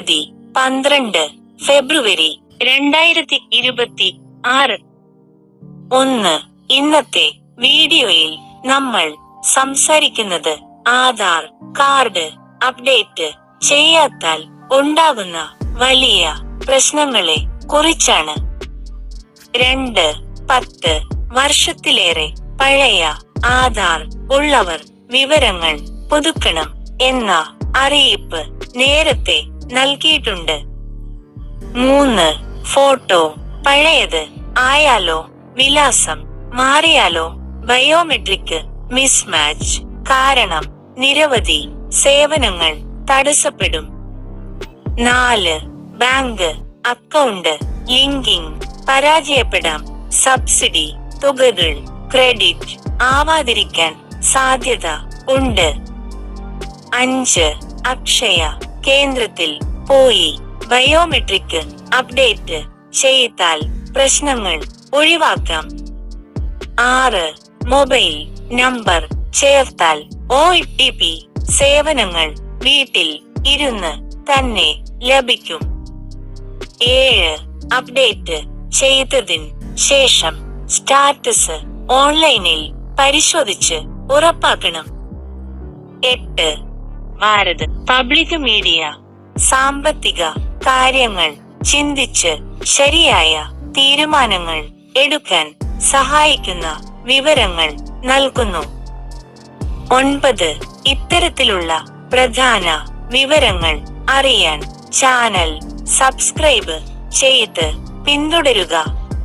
തീയതി പന്ത്രണ്ട് ഫെബ്രുവരി രണ്ടായിരത്തി ഇരുപത്തി ആറ്. ഒന്ന് ഇന്നത്തെ വീഡിയോയിൽ നമ്മൾ സംസാരിക്കുന്നത് ആധാർ കാർഡ് അപ്ഡേറ്റ് ചെയ്യാത്താൽ ഉണ്ടാകുന്ന വലിയ പ്രശ്നങ്ങളെ കുറിച്ചാണ്. രണ്ട് പത്ത് വർഷത്തിലേറെ പഴയ ആധാർ ഉള്ളവർ വിവരങ്ങൾ പുതുക്കണം എന്ന അറിയിപ്പ് നേരത്തെ നൽകിയിട്ടുണ്ട്. മൂന്ന് ഫോട്ടോ പഴയത് ആയാലോ വിലാസം മാറിയാലോ ബയോമെട്രിക് മിസ്മാച്ച് കാരണം നിരവധി സേവനങ്ങൾ തടസ്സപ്പെടും. നാല് ബാങ്ക് അക്കൗണ്ട് ലിങ്കിങ് പരാജയപ്പെടാം സബ്സിഡി തുകകൾ ക്രെഡിറ്റ് ആവാതിരിക്കാൻ സാധ്യത ഉണ്ട്. അഞ്ച് അക്ഷയ കേന്ദ്രത്തിൽ പോയി ബയോമെട്രിക് അപ്ഡേറ്റ് ചെയ്താൽ പ്രശ്നങ്ങൾ ഒഴിവാക്കാം. ആറ് മൊബൈൽ നമ്പർ ചേർത്താൽ ഒ ടി പി സേവനങ്ങൾ വീട്ടിൽ ഇരുന്ന് തന്നെ ലഭിക്കും. ഏഴ് അപ്ഡേറ്റ് ചെയ്തതിന് ശേഷം സ്റ്റാറ്റസ് ഓൺലൈനിൽ പരിശോധിച്ച് ഉറപ്പാക്കണം. എട്ട് ഭാരത് പബ്ലിക് മീഡിയ. സാമ്പത്തിക കാര്യങ്ങൾ ചിന്തിച്ച് ശരിയായ തീരുമാനങ്ങൾ എടുക്കാൻ സഹായിക്കുന്ന വിവരങ്ങൾ നൽകുന്നു. ഒൻപത് ഇത്തരത്തിലുള്ള പ്രധാന വിവരങ്ങൾ അറിയാൻ ചാനൽ സബ്സ്ക്രൈബ് ചെയ്ത് പിന്തുടരുക.